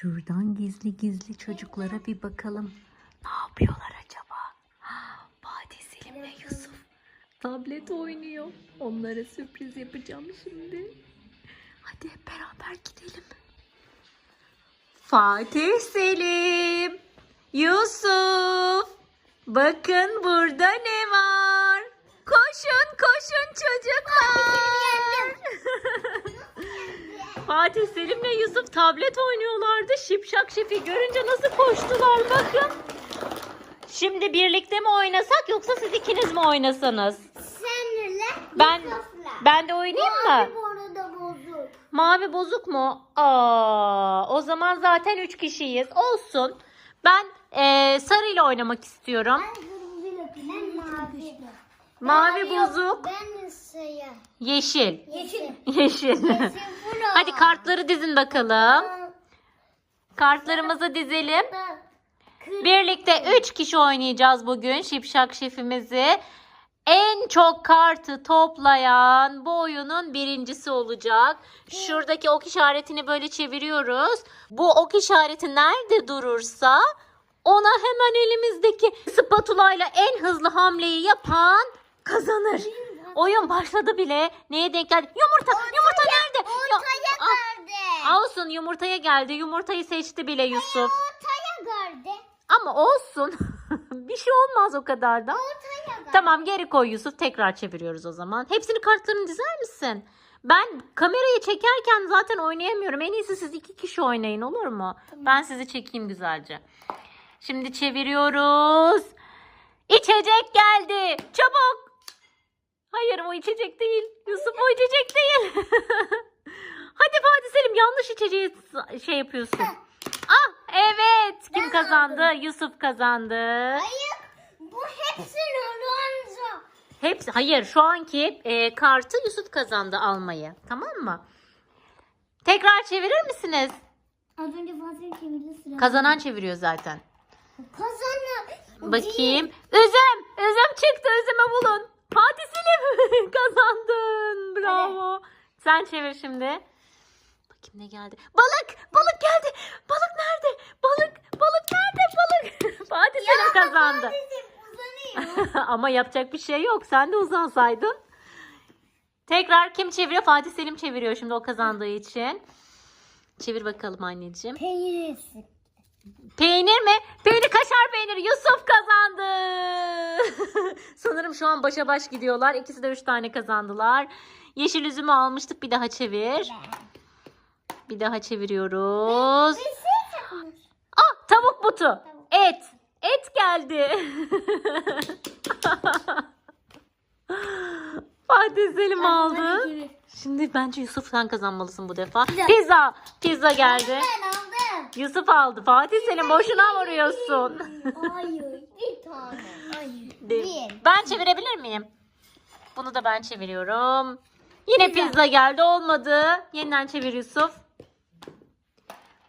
Şuradan gizli gizli çocuklara bir bakalım. Ne yapıyorlar acaba? Fatih Selim'le Yusuf tablet oynuyor. Onlara sürpriz yapacağım şimdi. Hadi hep beraber gidelim. Fatih Selim, Yusuf, bakın burada ne var? Koşun koşun çocuklar. Fatih Selim'le Yusuf tablet oynuyorlardı. Şipşak Şefi görünce nasıl koştular bakın. Şimdi birlikte mi oynasak yoksa siz ikiniz mi oynasanız? Senle Ben ben de oynayayım mı? Bu arada bozuk. Mavi bozuk mu? Aa, o zaman zaten üç kişiyiz. Olsun. Ben eee sarıyla oynamak istiyorum. Ben kırmızıyla Ben mavi. Mavi Ben yok, bozuk, Ben sayı. yeşil. Yeşil. Yeşil. Hadi kartları dizin bakalım. Kartlarımızı dizelim. Birlikte 3 kişi oynayacağız bugün Şipşak şefimizi. En çok kartı toplayan bu oyunun birincisi olacak. Şuradaki ok işaretini böyle çeviriyoruz. Bu ok işareti nerede durursa ona hemen elimizdeki spatula ile en hızlı hamleyi yapan kazanır. Oyun başladı bile. Neye denk geldi? Yumurta. Yumurta nerede? Ya- Ortaya garde. Olsun yumurtaya geldi. Yumurtayı seçti bile Yusuf. Ortaya garde. Ama olsun. bir şey olmaz o kadar da. Ortaya. Tamam geri koy Yusuf. Tekrar çeviriyoruz o zaman. Hepsini kartlarını dizer misin? Ben kamerayı çekerken zaten oynayamıyorum. En iyisi siz iki kişi oynayın olur mu? Ben sizi çekeyim güzelce. Şimdi çeviriyoruz. İçecek geldi. Çabuk. İçecek değil. Yusuf o içecek değil. Hadi Fatih Selim yanlış içeceği şey yapıyorsun. Ah evet. Kim kazandı? Yusuf kazandı. Hayır. Bu hepsi Lorenzo. Hepsi hayır şu anki e, kartı Yusuf kazandı almayı. Tamam mı? Tekrar çevirir misiniz? Az önce Fatih çevirdi sıra. Kazanan çeviriyor zaten. Kazanı. Bakayım. Üzüm. Üzüm çıktı. Üzümü bulun. Fatih Selim kazandın. Bravo. Sen çevir şimdi. Bakayım ne geldi. Balık. Balık geldi. Balık nerede? Balık. Balık nerede? Balık. Fatih Selim kazandı. Ama yapacak bir şey yok. Sen de uzansaydın. Tekrar kim çeviriyor? Fatih Selim çeviriyor şimdi o kazandığı için. Çevir bakalım anneciğim. Peynir. Peynir mi? Peynir kaşar peynir. Yusuf kazandı. Sanırım şu an başa baş gidiyorlar. İkisi de üç tane kazandılar. Yeşil üzümü almıştık. Bir daha çevir. Bir daha çeviriyoruz. Ah tavuk butu. Et. Et geldi. Fatih Selim aldı. Şimdi bence Yusuf sen kazanmalısın bu defa. Pizza. Pizza. Pizza geldi. Ben aldım. Yusuf aldı. Fatih Selim boşuna vuruyorsun. Hayır. Bir tane. Hayır. De- Bir. Ben çevirebilir miyim? Bunu da ben çeviriyorum. Yine pizza geldi olmadı. Yeniden çevir Yusuf.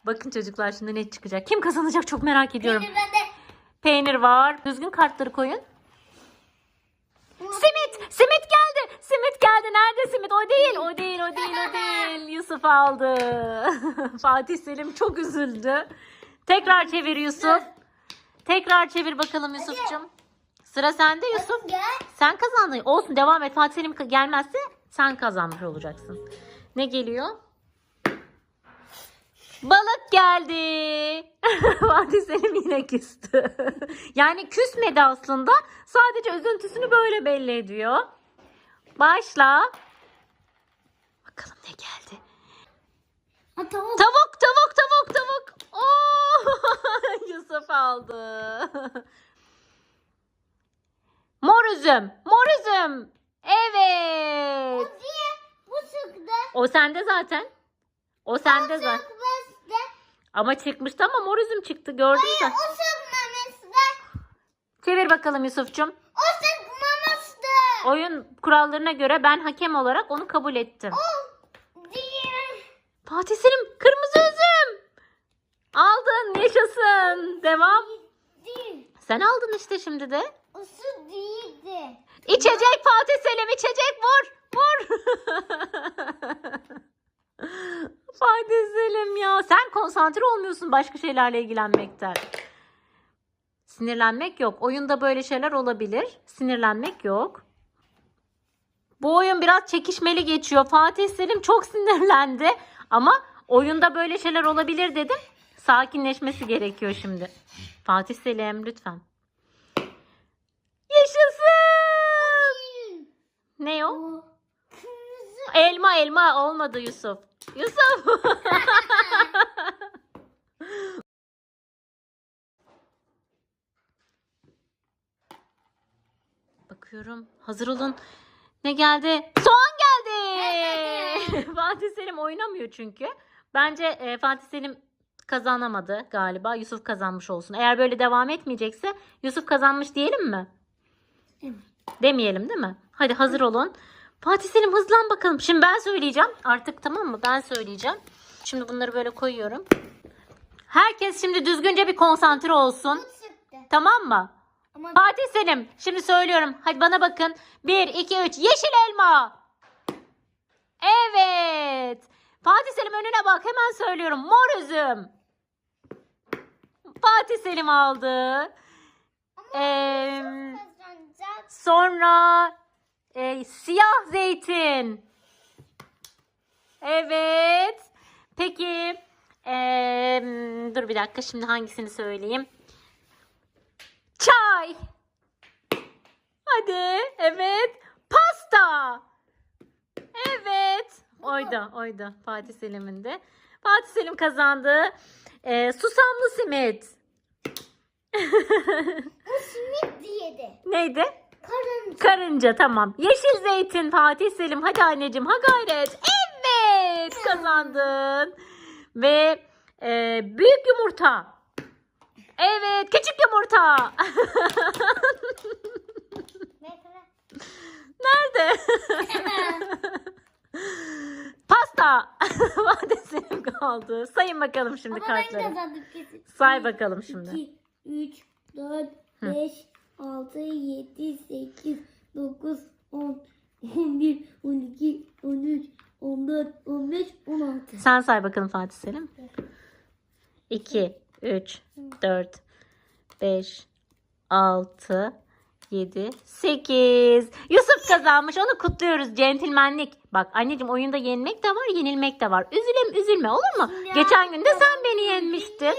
Bakın çocuklar şimdi ne çıkacak. Kim kazanacak çok merak ediyorum. Peynir bende. Peynir var. Düzgün kartları koyun. Simit! Simit geldi! Simit geldi. Nerede simit? O değil, o değil, o değil, o değil. Yusuf aldı. Fatih Selim çok üzüldü. Tekrar çevir Yusuf. Tekrar çevir bakalım Yusuf'cum. Sıra sende Yusuf. Sen kazandın. Olsun devam et. Fatih Selim gelmezse sen kazanmış olacaksın. Ne geliyor? Balık geldi. Fatih Selim yine küstü. yani küsmedi aslında. Sadece üzüntüsünü böyle belli ediyor. Başla. Bakalım ne geldi. Ha tavuk. Tavuk, tavuk, tavuk, tavuk. Oo! Yusuf aldı. Mor üzüm, mor üzüm. Evet. Niye? Bu çıktı. O sende zaten. O sende zaten. Çıkmıştı. Ama çıkmıştı ama mor üzüm çıktı gördün mü? O çıkmamıştı. Çevir bakalım Yusuf'cum. Oyun kurallarına göre ben hakem olarak onu kabul ettim. Fatih Selim kırmızı üzüm. Aldın yaşasın. Devam. Değil. Sen aldın işte şimdi de. O su değildi. İçecek Fatih Selim içecek vur. Vur. Fatih Selim ya. Sen konsantre olmuyorsun başka şeylerle ilgilenmekten. Sinirlenmek yok. Oyunda böyle şeyler olabilir. Sinirlenmek yok. Bu oyun biraz çekişmeli geçiyor. Fatih Selim çok sinirlendi. Ama oyunda böyle şeyler olabilir dedim. Sakinleşmesi gerekiyor şimdi. Fatih Selim lütfen. Yaşasın. Ne o? Elma elma olmadı Yusuf. Yusuf. Bakıyorum. Hazır olun. Ne geldi? Soğan geldi. Fatih Selim oynamıyor çünkü. Bence e, Fatih Selim kazanamadı galiba. Yusuf kazanmış olsun. Eğer böyle devam etmeyecekse Yusuf kazanmış diyelim mi? Evet. Demeyelim değil mi? Hadi hazır olun. Fatih Selim hızlan bakalım. Şimdi ben söyleyeceğim. Artık tamam mı? Ben söyleyeceğim. Şimdi bunları böyle koyuyorum. Herkes şimdi düzgünce bir konsantre olsun. Tamam mı? Ama Fatih Selim şimdi söylüyorum. Hadi bana bakın. 1, 2, 3. Yeşil elma. Evet. Fatih Selim önüne bak. Hemen söylüyorum. Mor üzüm. Fatih Selim aldı. Ee. Sonra e, siyah zeytin. Evet. Peki e, dur bir dakika şimdi hangisini söyleyeyim? Çay. Hadi. Evet. Pasta. Evet. Oydu, oydu. Fatih Selim'in de. Fatih Selim kazandı. E, susamlı simit. Bu simit diyedi. Neydi? Karınca. Karınca tamam. Yeşil zeytin Fatih Selim. Hadi anneciğim ha gayret. Evet kazandın. Ve e, büyük yumurta. Evet küçük yumurta. Nerede? Pasta. Selim kaldı. Sayın bakalım şimdi Ama ben kartları. kazandım kesin. Say bakalım şimdi. 2, 3, 4, 5, 6, 7, 8, 9, 10, 11, 12, 13, 14, 15, 16. Sen say bakalım Fatih Selim. 2, 3, 4, 5, 6, 7, 8. Yusuf kazanmış. Onu kutluyoruz. Centilmenlik. Bak anneciğim oyunda yenmek de var, yenilmek de var. Üzülüm üzülme olur mu? Ya, Geçen gün de sen beni yenmiştin.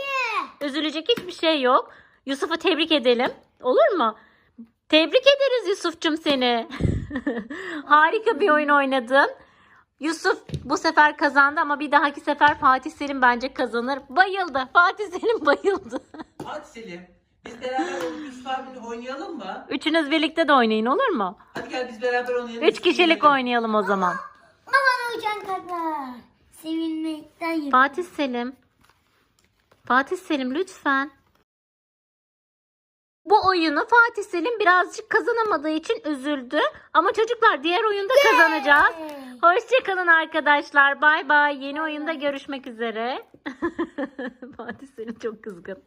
Üzülecek hiçbir şey yok. Yusuf'u tebrik edelim. Olur mu? Tebrik ederiz Yusuf'cum seni. Harika bir oyun oynadın. Yusuf bu sefer kazandı ama bir dahaki sefer Fatih Selim bence kazanır. Bayıldı. Fatih Selim bayıldı. Hadi Selim. Biz beraber Yusuf abinle oynayalım mı? Üçünüz birlikte de oynayın olur mu? Hadi gel biz beraber oynayalım. Üç kişilik oynayalım o zaman. Aman uçan kadar. Sevinmekten yedim. Fatih Selim. Fatih Selim lütfen. Bu oyunu Fatih Selim birazcık kazanamadığı için üzüldü. Ama çocuklar diğer oyunda kazanacağız. Hoşçakalın arkadaşlar. Bay bay. Yeni oyunda görüşmek üzere. Fatih Selim çok kızgın.